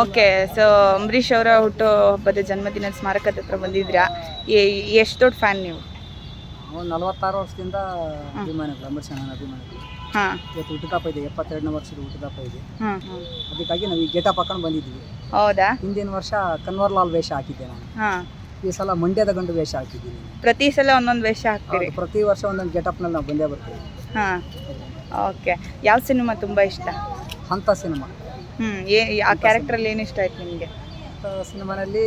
Okay so Ambareesh ಅವರ ಹುಟ್ಟು ಹಬ್ಬದ ಜನ್ಮದಿನದ ಸ್ಮಾರಕದ ಹತ್ರ ಬಂದಿದ್ರಾ? ಎಷ್ಟು ದೊಡ್ಡ ಫ್ಯಾನ್ ನೀವು? ಒಂದು ನಲವತ್ತಾರು ವರ್ಷದಿಂದ ಅಭಿಮಾನಿಗಳು ಅಂಬರೀಷ್ ಅಣ್ಣನ ಅಭಿಮಾನಿಗಳು. ಹಾಂ. ಇವತ್ತು ಹುಟ್ಟುದಪ್ಪ ಇದೆ ಎಪ್ಪತ್ತೆರಡನೇ ವರ್ಷದ ಹುಟ್ಟುದಪ್ಪ ಇದೆ. ಅದಕ್ಕಾಗಿ ನಾವು ಈ ಗೆಟಪ್ ಹಾಕೊಂಡು ಬಂದಿದ್ವಿ ಹೌದಾ? ಹಿಂದಿನ ವರ್ಷ ಕನ್ವರ್ಲಾಲ್ ವೇಷ ಹಾಕಿದ್ದೆ ನಾನು. ಹಾಂ. ಈ ಸಲ ಮಂಡ್ಯದ ಗಂಡು ವೇಷ ಹಾಕಿದ್ದೀನಿ. ಪ್ರತಿ ಸಲ ಒಂದೊಂದು ವೇಷ ಹಾಕ್ತೀರಿ? ಪ್ರತಿ ವರ್ಷ ಒಂದೊಂದು ಗೆಟಪ್ನಲ್ಲಿ ನಾವು ಬಂದೇ ಬರ್ತೀವಿ. ಹಾಂ. ಓಕೆ. ಯಾವ ಸಿನಿಮಾ ತುಂಬ ಇಷ್ಟ? ಅಂಥ ಸಿನಿಮಾ. ಹ್ಞೂ ಏ ಆ ಕ್ಯಾರೆಕ್ಟ್ರಲ್ಲಿ ಏನು ಇಷ್ಟ ಆಯ್ತು ನಿಮಗೆ? ಸಿನಿಮಾನಲ್ಲಿ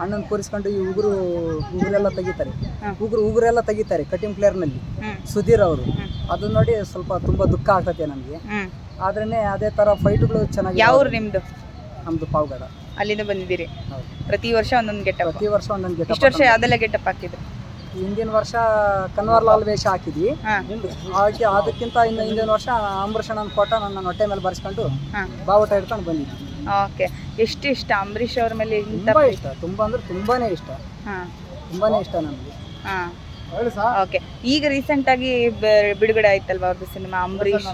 ಅಣ್ಣನ ಕೂರಿಸ್ಕೊಂಡು ಈ ಉಗುರು ಉಗುರೆಲ್ಲ ತೆಗಿತಾರೆ. ಉಗುರು ಉಗುರೆಲ್ಲ ತೆಗಿತಾರೆ ಕಟಿಂಗ್ ಪ್ಲೇಯರ್ನಲ್ಲಿ ಸುಧೀರ್ ಅವರು. ಹ್ಮ್. ಅದನ್ನ ನೋಡಿ ಸ್ವಲ್ಪ ತುಂಬಾ ದುಃಖ ಆಗ್ತದೆ ನನಗೆ. ಆದ್ರೆ ಅದೇ ತರ ಫೈಟ್ಗಳು ಚೆನ್ನಾಗಿ ಯಾವ ನಿಮ್ದು? ನಮ್ದು ಪಾವಗಡ. ಅಲ್ಲಿಂದ ಬಂದಿದ್ದೀರಿ. ಪ್ರತಿ ವರ್ಷ ಒಂದೊಂದು ಗೆಟಪ್ ಪ್ರತಿ ವರ್ಷ ಒಂದೊಂದು ಗೆಟಪ್ ಇಷ್ಟು ವರ್ಷ ಯಾವ್ದೆಲ್ಲ ಗೆಟಪ್ ಹಾಕಿದ್ರು? ಹಿಂದಿನ ವರ್ಷ ಕನ್ವರ್ಲಾಲ್ ವೇಷ ಹಾಕಿದ್ವಿ. ಹಾಕಿ ಅದಕ್ಕಿಂತ ಇನ್ನು ಹಿಂದಿನ ವರ್ಷ ಅಂಬರೀಷಣ್ಣನ ಫೋಟೋ ನನ್ನ ಹೊಟ್ಟೆ ಮೇಲೆ ಬರ್ಸ್ಕೊಂಡು ಬಾವುಟ ಹಿಡ್ಕೊಂಡು ಬಂದಿದ್ವಿ. ಓಕೆ. ಎಷ್ಟು ಇಷ್ಟ ಅಂಬರೀಷ್ ಅವ್ರ ಮೇಲೆ ತುಂಬ ಇಷ್ಟ. ತುಂಬ ಅಂದ್ರೆ ತುಂಬಾನೇ ಇಷ್ಟ. ಹಾಂ. ತುಂಬಾನೇ ಇಷ್ಟ ನನಗೆ. ಹಾಂ. ಓಕೆ. ಈಗ ರೀಸೆಂಟ್ ಆಗಿ ಬಿಡುಗಡೆ ಆಯ್ತಲ್ವಾ ಅವ್ರದ್ದು ಸಿನಿಮಾ ಅಂಬರೀಷ್?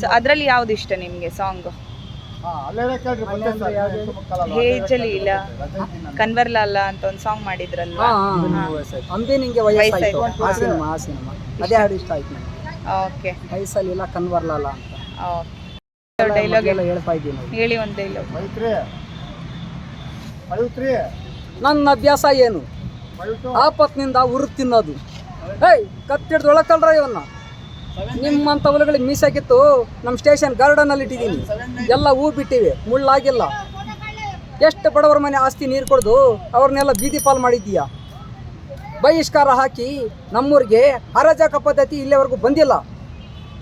ಸೊ ಅದರಲ್ಲಿ ಯಾವ್ದು ಇಷ್ಟ ನಿಮಗೆ ಸಾಂಗ್ ಹೇಜಲಿ ಇಲ್ಲ. ಕನ್ವರ್ಲಾಲ ಅಂತ ಒಂದು ಸಾಂಗ್ ಮಾಡಿದ್ರಲ್ವಾ? ಅಂಬಿ ನಿಂಗೆ ವಯಸ್ಸಾಯ್ತು. ಆ ಸಿನಿಮಾ ಆ ಸಿನಿಮಾ ಅದೇ ಹಾಡು ಇಷ್ಟ ಆಯ್ತು ನನಗೆ ಓಕೆ. ಅಂತ. ಡೈಲಾಗ್ ಎಲ್ಲ ಹೇಳ್ತಾ ಇದ್ದೀನಿ. ನಾವು ಹೇಳಿ ಒಂದು ಡೈಲಾಗ್ ನನ್ನ ಅಭ್ಯಾಸ ಏನು? ಆಪತ್ನಿಂದ ಉರು ತಿನ್ನೋದು. ಏಯ್ ಕತ್ತಿಡ್ದು ಒಳಕಲ್ರ ಇವನ್ನ. ನಿಮ್ಮಂಥ ಹುಳುಗಳಿಗೆ ಮೀಸಾಕಿತ್ತು ನಮ್ಮ ಸ್ಟೇಷನ್ ಗಾರ್ಡನಲ್ಲಿ ಇಟ್ಟಿದ್ದೀನಿ. ಎಲ್ಲ ಹೂ ಬಿಟ್ಟಿವೆ ಮುಳ್ಳಾಗಿಲ್ಲ. ಎಷ್ಟು ಬಡವರ ಮನೆ ಆಸ್ತಿ ನೀರು ಕೊಡ್ದು ಅವ್ರನ್ನೆಲ್ಲ ಬೀದಿ ಪಾಲ್ ಮಾಡಿದ್ದೀಯಾ? ಬಹಿಷ್ಕಾರ ಹಾಕಿ ನಮ್ಮೂರಿಗೆ ಅರಾಜಕ ಪದ್ಧತಿ ಇಲ್ಲಿವರೆಗೂ ಬಂದಿಲ್ಲ.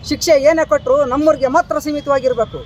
ಶಿಕ್ಷೆ ಏನೇ ಕೊಟ್ಟರು ನಮ್ಮೂರಿಗೆ ಮಾತ್ರ ಸೀಮಿತವಾಗಿರಬೇಕು.